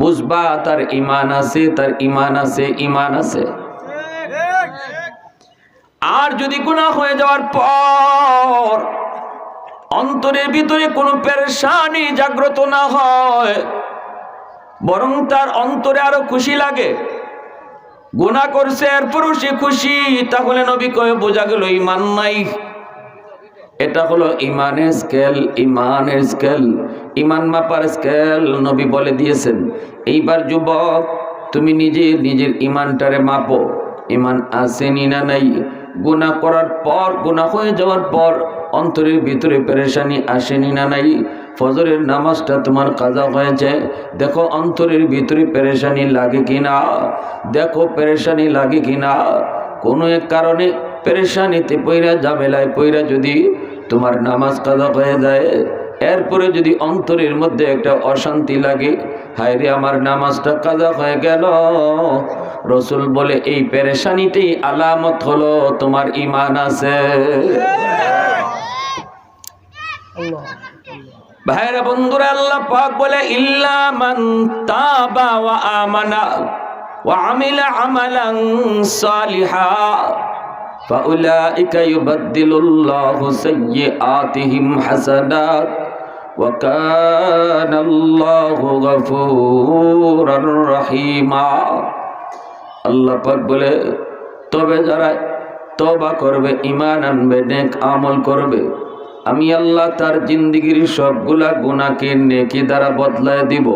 বুঝবা, তার ইমান আছে, তার ইমান আছে ইমান আছে। আর যদি গুণা হয়ে যাওয়ার পর অন্তরের ভিতরে কোনো পেরেশানি জাগ্রত না হয়, বরং তার অন্তরে আরও খুশি লাগে গুণা করছে এরপরও সে খুশি, তাহলে নবী কয়ে বোঝা গেল ইমান নাই। এটা হলো ইমানের স্কেল ইমানের স্কেল ইমান মাপার স্কেল নবী বলে দিয়েছেন। এইবার যুবক, তুমি নিজে নিজের ইমানটারে মাপো। ইমান আসেনি না নাই? গুণা করার পর গুণা হয়ে যাওয়ার পর অন্তরের ভিতরে পেরেশানি আসেনি না নাই? ফজরের নামাজটা তোমার কাজা হয়েছে। দেখো অন্তরের ভিতরে পেরেশানি লাগে কিনা? দেখো পেরেশানি লাগে কিনা? কোনো এক কারণে পেরেশানিতে পইরা, ঝামেলায় পইরা যদি তোমার নামাজ কাজা হয়ে যায়। এরপরে যদি অন্তরের মধ্যে একটা অশান্তি লাগে হায় রে আমার নামাজটা কাজা হয়ে গেল। রসুল বলে, এই পেরেশানিতেই আলামত হলো, তোমার ইমান আছে। ভাইরা বন্ধুরা, আল্লাহ পাক বলে, ইল্লা মান তাবা ওয়া আমানা ওয়া আমিলা আমালান সালিহা। فأولئك يبدل الله سيئاتهم حسنات وكان الله غفورا رحيما আল্লাহ পাক বলে তবে যারা তবা করবে ইমান আনবে নেক আমল করবে আমি আল্লাহ তার জিন্দিগির সবগুলা গুণাকে নেকি দ্বারা বদলায় দিব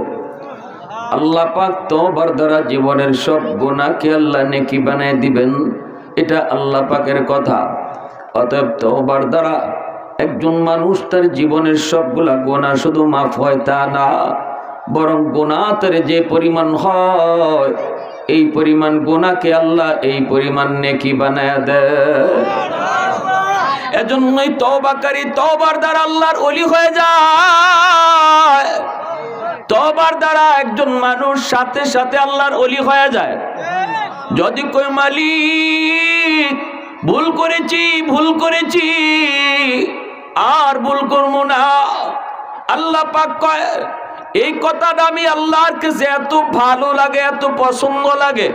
আল্লাহ পাক তোবার দ্বারা জীবনের সব গুণাকে আল্লাহ নেকি বানায় দিবেন এটা আল্লাহ পাকের কথা। অতএব তোবার দ্বারা একজন মানুষ তার জীবনের সবগুলা গোনা শুধু মাফ হয় তা না, বরং গোনা তার যে পরিমাণ হয়, এই পরিমাণ গোনাকে আল্লাহ এই পরিমাণ নেকি বানায় দেয়। এজন্যই তবাকারী তবার দ্বারা আল্লাহর অলি হয়ে যায়। তবার দ্বারা একজন মানুষ সাথে সাথে আল্লাহর অলি হয়ে যায়। যদি কই মালিক ভুল করেছি ভুল করেছি আর ভুল করব না। আল্লাহ পাক কয় এই কথাটা আমি আল্লাহর কাছে এত ভালো লাগে এত পছন্দ লাগে।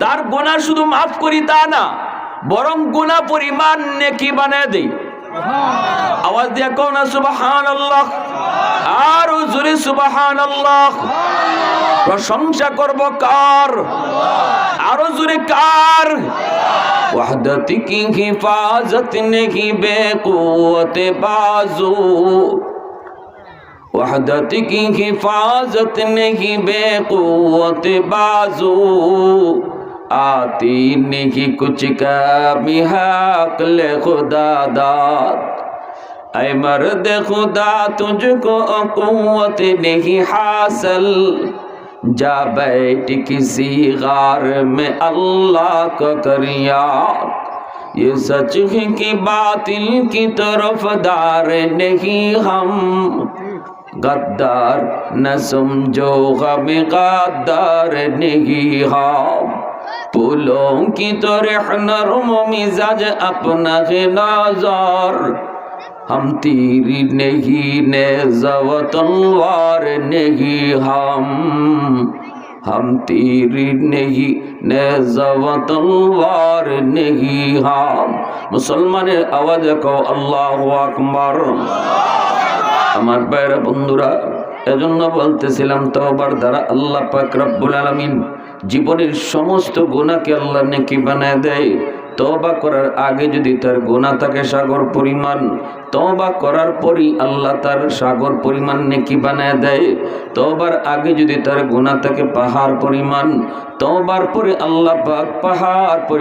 তার গোনা শুধু মাফ করি তা না বরং গুণা পরিমাণ নেকি বানিয়ে দেই। আওয়াজ দিয়া কও না সুবাহান আল্লাহ আর জোরে সুবাহান আল্লাহ প্রশংসা করব কার? আরও জোরে কার? ওয়াহদতি কি হিফাজত নেহি বেকুতে বাজু। ওয়াহদতি কি হিফাজত নেহি বেকুতে বাজু। আতি নেহি কুচ কবি হাক লে খুদাদাত আয় মর্দ খুদা তুঝকো কুয়ত নেহি হাসল। जा बैठ किसी गार में अल्लाह का करिया ये सच कि बातिल की तरफ़ दार नहीं हम। गद्दार न समझो गम गद्दार नहीं हम। फूलों की तरह नरम मिजाज अपना है नज़र। हम तीर नहीं, ने تلوار نہیں ہم हम تیری نہیں نیزو تلوار نہیں ہم মুসলমান আওয়াজ কো আল্লাহ আকবর আমার বাইরা বন্ধুরা, এজন্য বলতেছিলাম তোবার দ্বারা আল্লাহ পাক রব্বুল আলামিন জীবনের সমস্ত গুণাকে আল্লাহ নাকি বানায় দেয়। তবা করার আগে যদি তার গোনা থাকে সাগর পরিমাণ তবা করার পরই আল্লাহ তার সাগর পরিমাণ নেকি বানায় দেয়। তবার আগে যদি তার গোনা থাকে পাহাড় পরিমাণ তবার পরে আল্লাহ পাক পাহাড় পরিমাণ